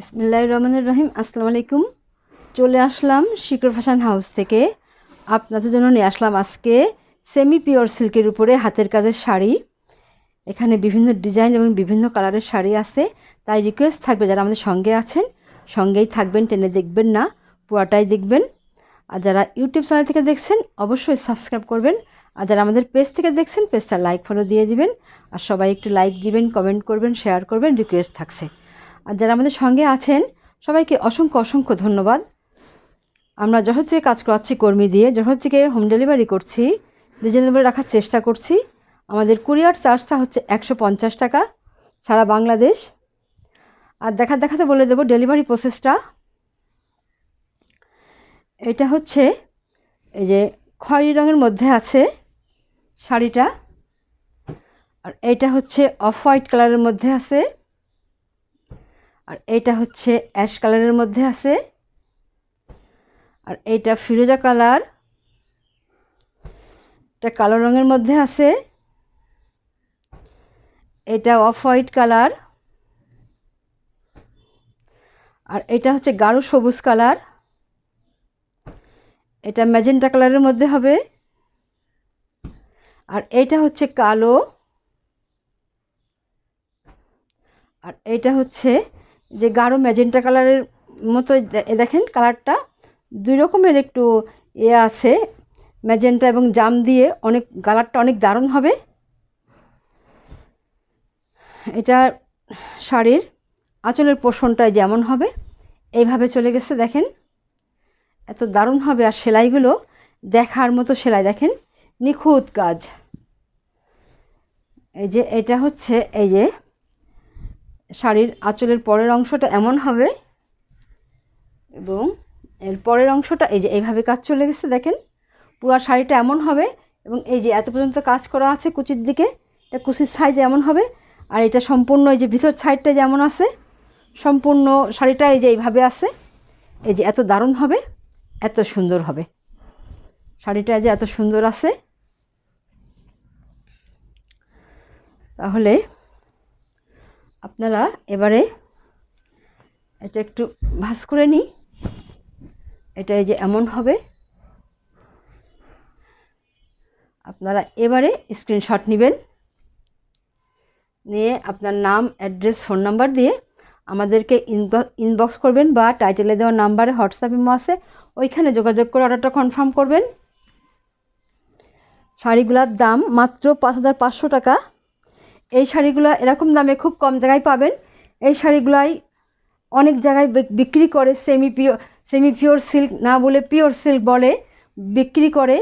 বিসমিল্লাহ রহমানুর রহিম, আসসালামু আলাইকুম। চলে আসলাম শিকর ফ্যাশন হাউস থেকে। আপনাদের জন্য নিয়ে আসলাম আজকে সেমি পিওর সিল্কের উপরে হাতের কাজের শাড়ি। এখানে বিভিন্ন ডিজাইন এবং বিভিন্ন কালারের শাড়ি আছে। তাই রিকোয়েস্ট থাকবে যারা আমাদের সঙ্গে আছেন, সঙ্গেই থাকবেন, টেনে দেখবেন না, পুরাটাই দেখবেন। আর যারা ইউটিউব চ্যানেল থেকে দেখছেন, অবশ্যই সাবস্ক্রাইব করবেন। আর যারা আমাদের পেজ থেকে দেখছেন পেজটা লাইক ফলো দিয়ে দিবেন। আর সবাই একটু লাইক দিবেন কমেন্ট করবেন শেয়ার করবেন রিকোয়েস্ট থাকছে। আর যারা আমাদের সঙ্গে আছেন, সবাইকে অসংখ্য অসংখ্য ধন্যবাদ। আমরা যশোর থেকে কাজ করাচ্ছি কর্মী দিয়ে। যশোর থেকে হোম ডেলিভারি করছি রিজনেবল রাখার চেষ্টা করছি। আমাদের কুরিয়ার চার্জটা হচ্ছে একশো পঞ্চাশ টাকা, সারা বাংলাদেশ। আর দেখা, দেখাতে বলে দেবো ডেলিভারি প্রসেসটা। এটা হচ্ছে, এই যে খয়েরি রঙের মধ্যে আছে শাড়িটা। আর এইটা হচ্ছে অফ হোয়াইট কালারের মধ্যে আছে। আর এইটা হচ্ছে অ্যাশ কালারের মধ্যে আছে। আর এইটা ফিরোজা কালার। এটা কালো রঙের মধ্যে আছে। এটা অফ হোয়াইট কালার। আর এটা হচ্ছে গাঢ় সবুজ কালার। এটা ম্যাজেন্টা কালারের মধ্যে হবে। আর এটা হচ্ছে কালো। আর এইটা হচ্ছে যে গাঢ় ম্যাজেন্টা কালারের মতো দেখেন কালারটা। দুই রকমের একটু ইয়ে আছে, ম্যাজেন্টা এবং জাম দিয়ে অনেক, কালারটা অনেক দারুণ হবে। এটা শাড়ির আঁচলের পোষণটায় যেমন হবে, এইভাবে চলে গেছে দেখেন। এত দারুণ হবে আর সেলাইগুলো দেখার মতো সেলাই দেখেন, নিখুঁত কাজ। এই যে, এটা হচ্ছে, এই যে শাড়ির আঁচলের পরের অংশটা এমন হবে এবং এর পরের অংশটা এই যে এইভাবে কাজ চলে গেছে, দেখেন। পুরো শাড়িটা এমন হবে এবং এই যে এত পর্যন্ত কাজ করা আছে কুচির দিকে, এটা কুচির সাইজ এমন হবে আর এটা সম্পূর্ণ এই যে ভিতর সাইডটা যেমন আছে, সম্পূর্ণ শাড়িটা এই যে এইভাবে আছে, এই যে এত দারুণ হবে, এত সুন্দর হবে। শাড়িটা যে এত সুন্দর আছে। তাহলে আপনারা এবারে এটা একটু ভাস করে নিই। এটা এই যে এমন হবে। আপনারা এবারে স্ক্রিনশট নেবেন। নিয়ে আপনার নাম অ্যাড্রেস ফোন নাম্বার দিয়ে আমাদেরকে ইনবক্স করবেন বা টাইটেলে দেওয়া নাম্বারে হোয়াটসঅ্যাপ ইমো আছে। ওইখানে যোগাযোগ করে অর্ডারটা কনফার্ম করবেন। শাড়িগুলোর দাম মাত্র পাঁচ হাজার পাঁচশো টাকা। এই শাড়িগুলো এরকম দামে খুব কম জায়গায় পাবেন। এই শাড়িগুলাই অনেক জায়গায় বিক্রি করে semi pure semi pure silk না বলে পিওর সিল্ক বলে, বিক্রি করে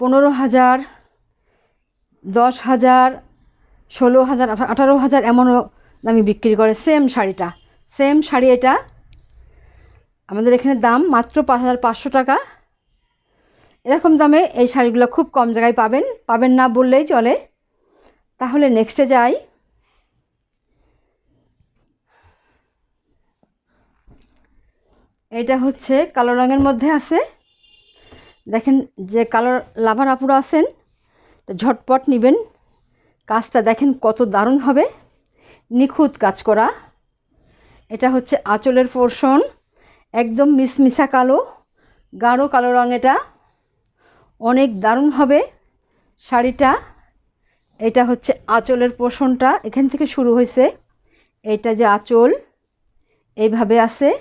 পনেরো হাজার, দশ হাজার, ষোলো হাজার আঠারো হাজার এমনও দামি বিক্রি করে সেম শাড়িটা। সেম শাড়ি এটা। আমাদের এখানে দাম মাত্র পাঁচ হাজার পাঁচশো টাকা। এরকম দামে এই শাড়িগুলো খুব কম জায়গায় পাবেন। পাবেন না বললেই চলে। তাহলে নেক্সটে যাই। এটা হচ্ছে কালো রঙের মধ্যে আছে। দেখেন যে কালো লাভার আপুরা আছেন ঝটপট নেবেন। কাজটা দেখেন কত দারুণ হবে। নিখুঁত কাজ করা। এটা হচ্ছে আঁচলের পোর্শন, একদম মিসমিসা কালো, গাঢ় কালো রঙ এটা। অনেক দারুণ হবে শাড়িটা। এটা হচ্ছে আঁচলের পোষণটা, এখান থেকে শুরু হয়েছে। এইটা যে আঁচল, এইভাবে আছে।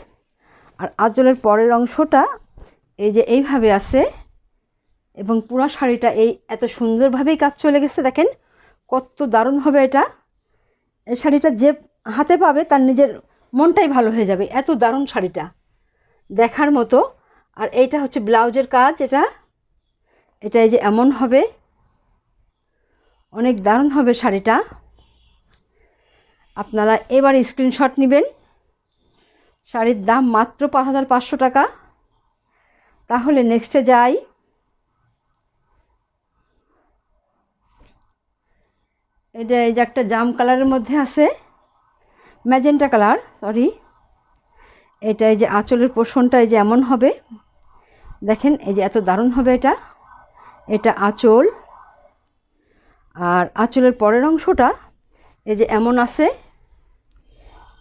আর আঁচলের পরের অংশটা এই যে এইভাবে আছে। এবং পুরা শাড়িটা এই এত সুন্দরভাবেই কাজ চলে গেছে, দেখেন। কত দারুণ হবে এটা। এই শাড়িটা যে হাতে পাবে, তার নিজের মনটাই ভালো হয়ে যাবে। এত দারুণ শাড়িটা। দেখার মতো। আর এইটা হচ্ছে ব্লাউজের কাজ, এটা। এটা এই যে এমন হবে। অনেক দারুণ হবে শাড়িটা। আপনারা এবার স্ক্রিনশট নেবেন। শাড়ির দাম মাত্র পাঁচ হাজার পাঁচশো টাকা। তাহলে নেক্সটে যাই। এটা এই যে একটা জাম কালারের মধ্যে আছে। ম্যাজেন্টা কালার সরি এটা এই যে আঁচলের পোষণটা এই যে এমন হবে। দেখেন, এই যে এত দারুণ হবে এটা। এটা আঁচল। আর আঁচলের পরের অংশটা, এই যে এমন আছে,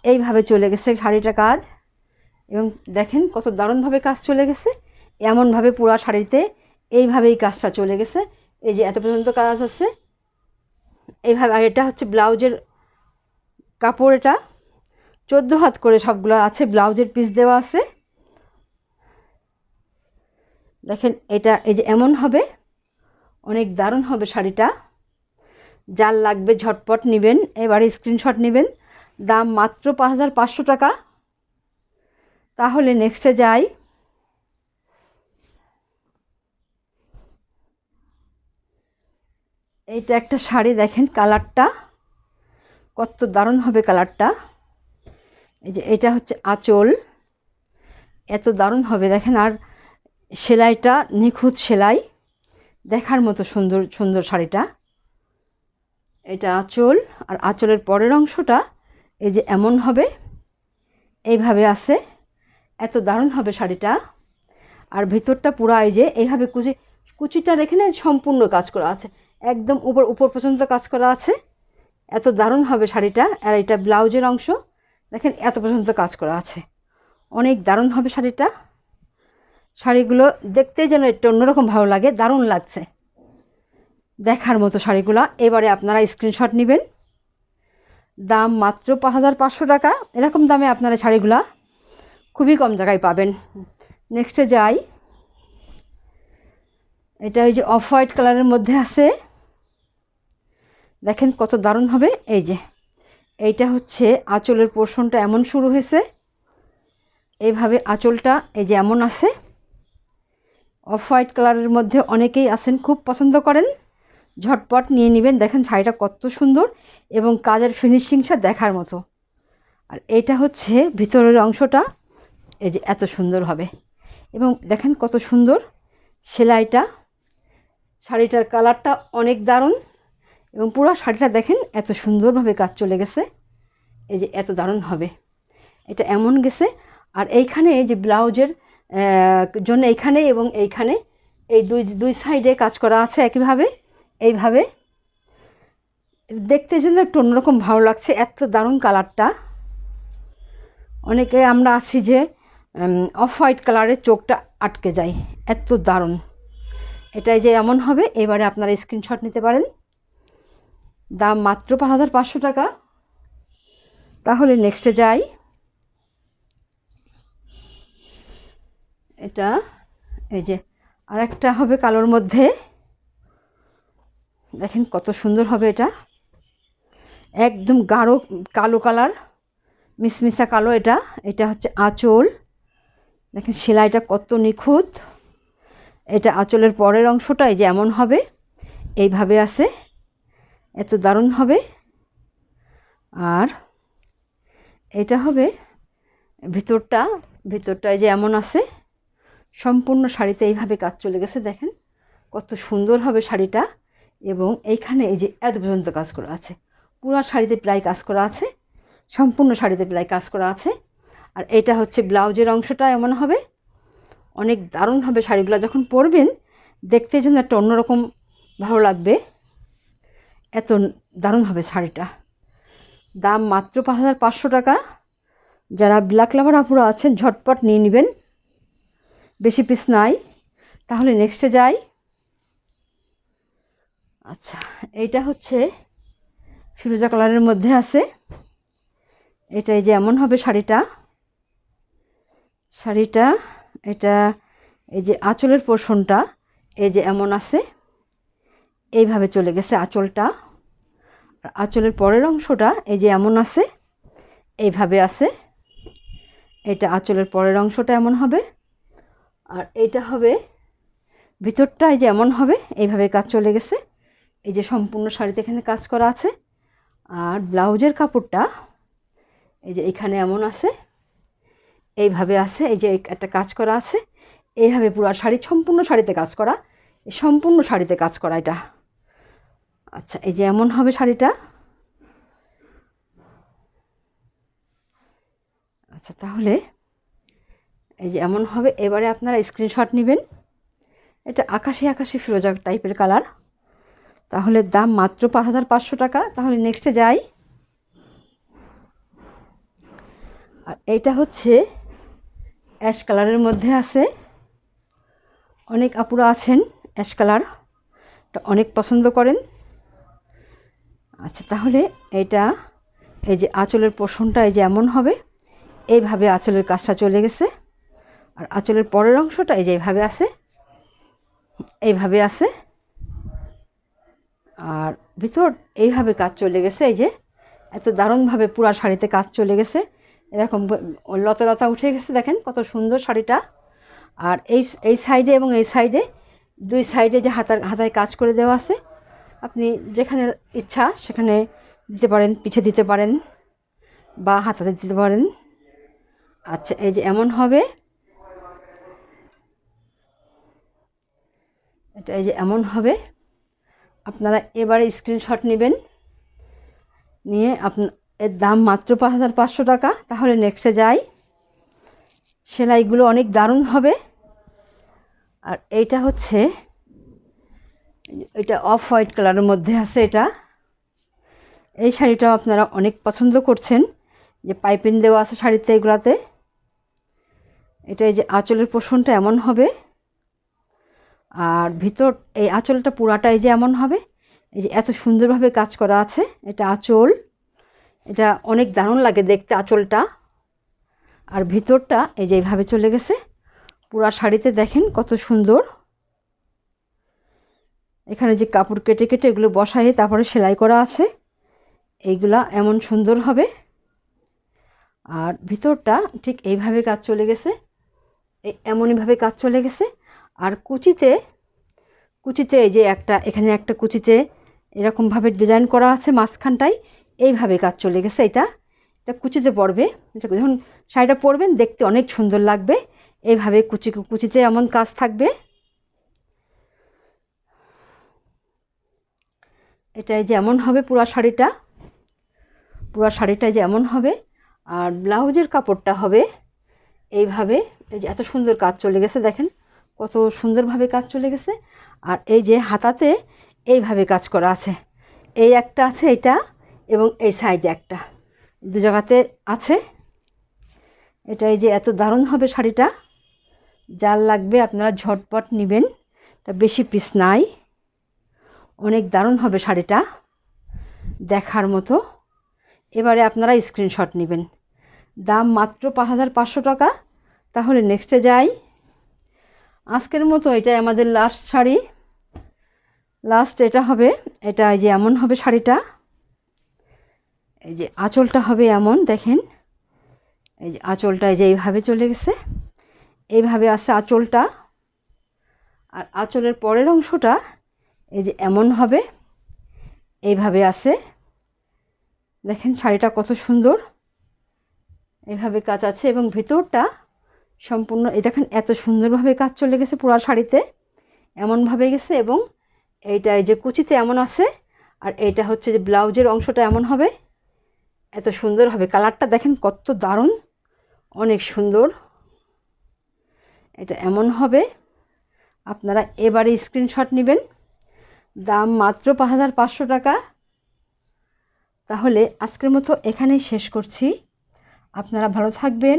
এইভাবে চলে গেছে শাড়িটা কাজ। এবং দেখেন কত দারুণভাবে কাজ চলে গেছে, এমনভাবে পুরা শাড়িতে এইভাবেই কাজটা চলে গেছে। এই যে এত পর্যন্ত কাজ আছে, এইভাবে, আর এটা হচ্ছে ব্লাউজের কাপড় এটা। চোদ্দ হাত করে সবগুলো আছে, ব্লাউজের পিস দেওয়া আছে। দেখেন এটা, এই যে এমন হবে, অনেক দারুণ হবে শাড়িটা। যার লাগবে ঝটপট নেবেন। এবারে স্ক্রিনশট নেবেন। দাম মাত্র পাঁচ হাজার পাঁচশো টাকা। তাহলে নেক্সটে যাই। এইটা একটা শাড়ি দেখেন কালারটা। কত দারুণ হবে কালারটা। এই যে এটা হচ্ছে আঁচল। এত দারুণ হবে দেখেন। আর সেলাইটা নিখুঁত সেলাই। দেখার মতো সুন্দর সুন্দর শাড়িটা। এটা আঁচল, আর আঁচলের পরের অংশটা এই যে এমন হবে, এইভাবে আছে। এত দারুণ হবে শাড়িটা। আর ভিতরটা পুরো এই যে এইভাবে কুচি, কুচিটার এখানে সম্পূর্ণ কাজ করা আছে। একদম উপর উপর পর্যন্ত কাজ করা আছে। এত দারুণ হবে শাড়িটা। আর এটা ব্লাউজের অংশ। দেখেন, এত পর্যন্ত কাজ করা আছে। অনেক দারুণ হবে শাড়িটা। শাড়িগুলো দেখতেই যেন একটু অন্যরকম ভালো লাগে, দারুণ লাগছে। দেখার মতো শাড়িগুলো। এবারে আপনারা স্ক্রিনশট নেবেন। দাম মাত্র পাঁচ হাজার পাঁচশো টাকা। এরকম দামে আপনারা শাড়িগুলা খুবই কম জায়গায় পাবেন। নেক্সটে যাই। এটা ওই যে অফ হোয়াইট কালারের মধ্যে আছে। দেখেন কত দারুণ হবে। এই যে, এইটা হচ্ছে আঁচলের পোর্শনটা এমন শুরু হয়েছে। এইভাবে আঁচলটা এই যে এমন আছে। অফ হোয়াইট কালারের মধ্যে অনেকেই আছেন, খুব পছন্দ করেন। ঝটপট নিয়ে নেবেন। দেখেন শাড়িটা কত সুন্দর এবং কাজের ফিনিশিংটা দেখার মতো। আর এইটা হচ্ছে ভিতরের অংশটা, এই যে এত সুন্দর হবে। এবং দেখেন কত সুন্দর সেলাইটা। শাড়িটার কালারটা অনেক দারুণ এবং পুরো শাড়িটা দেখেন এত সুন্দরভাবে কাজ চলে গেছে। এই যে এত দারুণ হবে। এটা এমন গেছে। আর এইখানে এই যে ব্লাউজের জন্য এইখানে এবং এইখানে এই দুই দুই সাইডে কাজ করা আছে একইভাবে। এইভাবে। দেখতে যেন একটু অন্যরকম ভালো লাগছে, এত দারুণ কালারটা। অনেকে আমরা আছি যে অফ হোয়াইট কালারের চোখটা আটকে যায়, এত দারুণ। এটাই যে এমন হবে, এবারে আপনারা স্ক্রিনশট নিতে পারেন। দাম মাত্র পাঁচ হাজার পাঁচশো টাকা। তাহলে নেক্সটে যাই। এটা, এই যে, আরেকটা হবে কালোর মধ্যে। দেখেন কত সুন্দর হবে এটা। একদম গাঢ় কালো কালার মিসমিসা কালো এটা। এটা হচ্ছে আঁচল। দেখেন সেলাইটা কত নিখুঁত। এটা আঁচলের পরের অংশটা এই যে এমন হবে, এইভাবে আছে। এত দারুণ হবে। আর এটা হবে ভিতরটা। ভিতরটায় যে এমন আছে। সম্পূর্ণ শাড়িতে এইভাবে কাজ চলে গেছে, দেখেন। কত সুন্দর হবে শাড়িটা। এবং এইখানে এই যে এত পর্যন্ত কাজ করা আছে। পুরো শাড়িতে প্রায় কাজ করা আছে, সম্পূর্ণ শাড়িতে প্রায় কাজ করা আছে। আর এটা হচ্ছে ব্লাউজের অংশটা এমন হবে, অনেক দারুণ হবে শাড়িগুলো। যখন পরবেন, দেখতে যেন একটা অন্যরকম ভালো লাগবে। এত দারুণ হবে শাড়িটা। দাম মাত্র পাঁচ হাজার পাঁচশো টাকা। যারা ব্ল্যাক লাভার আপুরা আছেন, ঝটপট নিয়ে নেবেন। বেশি পিস নাই। তাহলে নেক্সটে যাই। আচ্ছা এইটা হচ্ছে ফিরোজা কালারের মধ্যে আছে। এটা এই যে এমন হবে শাড়িটা। শাড়িটা, এটা এই যে আঁচলের পোর্শনটা, এই যে এমন আছে। এইভাবে চলে গেছে আঁচলটা। আঁচলের পরের অংশটা এই যে এমন আছে, এইভাবে আছে। এটা আঁচলের পরের অংশটা এমন হবে। আর এইটা হবে, ভিতরটা এই যে এমন হবে, এইভাবে কাজ চলে গেছে। এই যে সম্পূর্ণ শাড়িতে এখানে কাজ করা আছে। আর ব্লাউজের কাপড়টা এই যে এখানে এমন আছে, এইভাবে আছে, এই যে একটা কাজ করা আছে। এইভাবে পুরো শাড়ি, সম্পূর্ণ শাড়িতে কাজ করা। এই সম্পূর্ণ শাড়িতে কাজ করা এটা। আচ্ছা এই যে এমন হবে শাড়িটা। আচ্ছা তাহলে এই যে এমন হবে। এবারে আপনারা স্ক্রিনশট নেবেন। এটা আকাশি আকাশি ফিরোজা টাইপের কালার তাহলে দাম মাত্র পাঁচ হাজার পাঁচশো টাকা। তাহলে নেক্সটে যাই। আর এইটা হচ্ছে অ্যাশ কালারের মধ্যে আছে। অনেক আপুরা আছেন অ্যাশ কালার এটা অনেক পছন্দ করেন। আচ্ছা তাহলে এটা এই যে আঁচলের পোষণটা এই যে এমন হবে, এইভাবে আঁচলের কাজটা চলে গেছে। আর আঁচলের পরের অংশটা এই যে এইভাবে আছে এইভাবে আছে। আর ভিতর এইভাবে কাজ চলে গেছে, এই যে এত দারুণভাবে পুরা শাড়িতে কাজ চলে গেছে। এরকম ব- লতা লতা উঠে গেছে, দেখেন কত সুন্দর শাড়িটা। আর এই এই সাইডে এবং এই সাইডে দুই সাইডে যে হাতার, হাতায় কাজ করে দেওয়া আছে, আপনি যেখানে ইচ্ছা সেখানে দিতে পারেন, পিঠে দিতে পারেন বা হাতাতে দিতে পারেন। আচ্ছা এই যে এমন হবে। এটা এই যে এমন হবে। আপনারা এবারে স্ক্রিনশট নেবেন। নিয়ে এর দাম মাত্র পাঁচ হাজার পাঁচশো টাকা। তাহলে নেক্সটে যাই। সেলাইগুলো অনেক দারুণ হবে। আর এইটা হচ্ছে এটা অফ হোয়াইট কালারের মধ্যে আছে এটা। এই শাড়িটাও আপনারা অনেক পছন্দ করছেন। যে পাইপিং দেওয়া আছে শাড়িতে এগুলাতে। এটা এই যে আঁচলের পোষণটা এমন হবে। আর ভিতর এই আঁচলটা পুরাটাই যে এমন হবে, এই যে এত সুন্দরভাবে কাজ করা আছে, এটা আঁচল, এটা অনেক দারুণ লাগে দেখতে আঁচলটা। আর ভিতরটা এই যে এইভাবে চলে গেছে, পুরা শাড়িতে দেখেন কত সুন্দর। এখানে যে কাপড় কেটে কেটে এগুলো বসায়ে, তারপরে সেলাই করা আছে, এইগুলা এমন সুন্দর হবে। আর ভিতরটা ঠিক এইভাবে কাজ চলে গেছে এমনইভাবে কাজ চলে গেছে আর কুচিতে কুচিতে এই যে একটা, এখানে একটা কুচিতে এরকমভাবে ডিজাইন করা আছে মাঝখানটায়, এইভাবে কাজ চলে গেছে এটা। এটা কুচিতে পড়বে, এটা যখন শাড়িটা পরবেন দেখতে অনেক সুন্দর লাগবে। এইভাবে কুচি, কুচিতে এমন কাজ থাকবে। এটাই যেমন হবে পুরা শাড়িটা। পুরা শাড়িটা যেমন হবে। আর ব্লাউজের কাপড়টা হবে। এইভাবে, এই যে এত সুন্দর কাজ চলে গেছে দেখেন। কত সুন্দরভাবে কাজ চলে গেছে। আর এই যে হাতাতে এইভাবে কাজ করা আছে। এই একটা আছে এটা এবং এই সাইডে একটা। দু জায়গাতে আছে। এটা এই যে এত দারুণ হবে শাড়িটা। যার লাগবে আপনারা ঝটপট নেবেন। তা বেশি পিস নাই। অনেক দারুণ হবে শাড়িটা। দেখার মতো। এবারে আপনারা স্ক্রিনশট নেবেন। দাম মাত্র পাঁচ হাজার পাঁচশো টাকা। তাহলে নেক্সটে যাই। আজকের মতো এটাই আমাদের লাস্ট শাড়ি। লাস্ট এটা হবে, এটা এই যে এমন হবে শাড়িটা। এই যে আঁচলটা হবে এমন, দেখেন। এই যে আঁচলটা এই যে এইভাবে চলে গেছে। এইভাবে আছে আঁচলটা। আর আঁচলের পরের অংশটা এই যে এমন হবে, এইভাবে আছে। দেখেন শাড়িটা কত সুন্দর। এইভাবে কাজ আছে এবং ভেতরটা সম্পূর্ণ, এই দেখেন এত সুন্দরভাবে কাজ চলে গেছে পুরো শাড়িতে। এমনভাবে গেছে এবং এইটা এই যে কুচিতে এমন আছে, আর এটা হচ্ছে যে ব্লাউজের অংশটা এমন হবে। এত সুন্দর হবে কালারটা দেখেন কত দারুণ, অনেক সুন্দর। এটা এমন হবে, আপনারা এবারে স্ক্রিনশট নেবেন। দাম মাত্র পাঁচ হাজার পাঁচশো টাকা। তাহলে আজকের মতো এখানেই শেষ করছি। আপনারা ভালো থাকবেন।